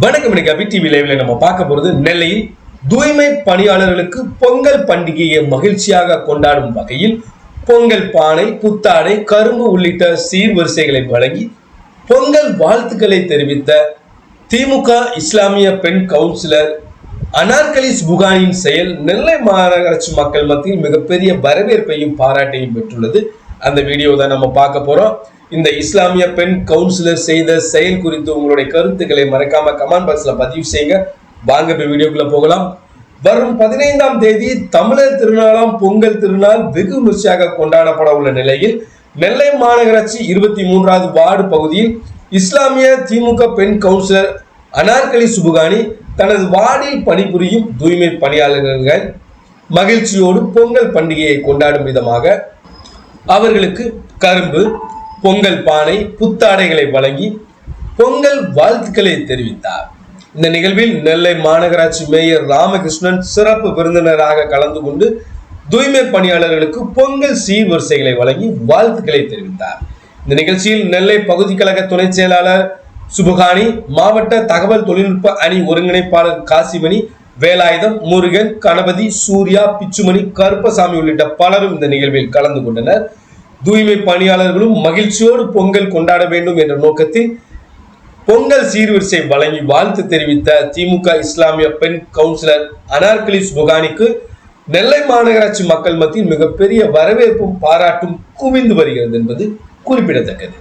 வணக்கம் இன்னைக்கு அபி டிவி லைவ்ல நம்ம பார்க்க போறது நெல்லையில் தூய்மை பணியாளர்களுக்கு பொங்கல் பண்டிகையை மகிழ்ச்சியாக கொண்டாடும் வகையில் பொங்கல் பானை புத்தாடை கரும்பு உள்ளிட்ட சீர்வரிசைகளை வழங்கி பொங்கல் வாழ்த்துக்களை தெரிவித்த திமுக இஸ்லாமிய பெண் கவுன்சிலர் அனார்கலிஸ் புகானின் செயல் நெல்லை மாநகராட்சி மக்கள் மத்தியில் மிகப்பெரிய வரவேற்பையும் பாராட்டையும் பெற்றுள்ளது. அந்த வீடியோ தான் நம்ம பார்க்க போறோம். இந்த இஸ்லாமிய பெண் கவுன்சிலர் செய்த செயல் குறித்து உங்களுடைய கருத்துக்களை மறக்காம கமெண்ட் பாக்ஸ்ல பதிவு செய்யுங்க. வாங்க இப்ப வீடியோக்குள்ள போகலாம். வரும் பதினைந்தாம் தேதி தமிழர் திருநாளாம் பொங்கல் திருநாள் வெகு விமர்சையாக கொண்டாடப்பட உள்ள நிலையில் நெல்லை மாநகராட்சி இருபத்தி மூன்றாவது வார்டு பகுதியில் இஸ்லாமிய திமுக பெண் கவுன்சிலர் அனார்கலி சுபுகானி தனது வார்டில் பணிபுரியும் தூய்மை பணியாளர்கள் மகிழ்ச்சியோடு பொங்கல் பண்டிகையை கொண்டாடும் விதமாக அவர்களுக்கு கரும்பு பொங்கல் பானை புத்தாடைகளை வழங்கி பொங்கல் வாழ்த்துக்களை தெரிவித்தார். இந்த நிகழ்வில் நெல்லை மாநகராட்சி மேயர் ராமகிருஷ்ணன் சிறப்பு விருந்தினராக கலந்து கொண்டு தூய்மை பணியாளர்களுக்கு பொங்கல் சீர்வரிசைகளை வழங்கி வாழ்த்துக்களை தெரிவித்தார். இந்த நிகழ்ச்சியில் நெல்லை பகுதி கழக துணை செயலாளர் சுபகானி மாவட்ட தகவல் தொழில்நுட்ப அணி ஒருங்கிணைப்பாளர் காசிமணி வேலாயுதம் முருகன் கணபதி சூர்யா பிச்சுமணி கருப்பசாமி உள்ளிட்ட பலரும் இந்த நிகழ்வில் கலந்து கொண்டனர். தூய்மை பணியாளர்களும் மகிழ்ச்சியோடு பொங்கல் கொண்டாட வேண்டும் என்ற நோக்கத்தில் பொங்கல் சீர்வரிசை வழங்கி வாழ்த்து தெரிவித்த திமுக இஸ்லாமிய பெண் கவுன்சிலர் அனார்கலிஸ் புகானிக்கு நெல்லை மாநகராட்சி மக்கள் மத்தியில் மிகப்பெரிய வரவேற்பும் பாராட்டும் குவிந்து வருகிறது என்பது குறிப்பிடத்தக்கது.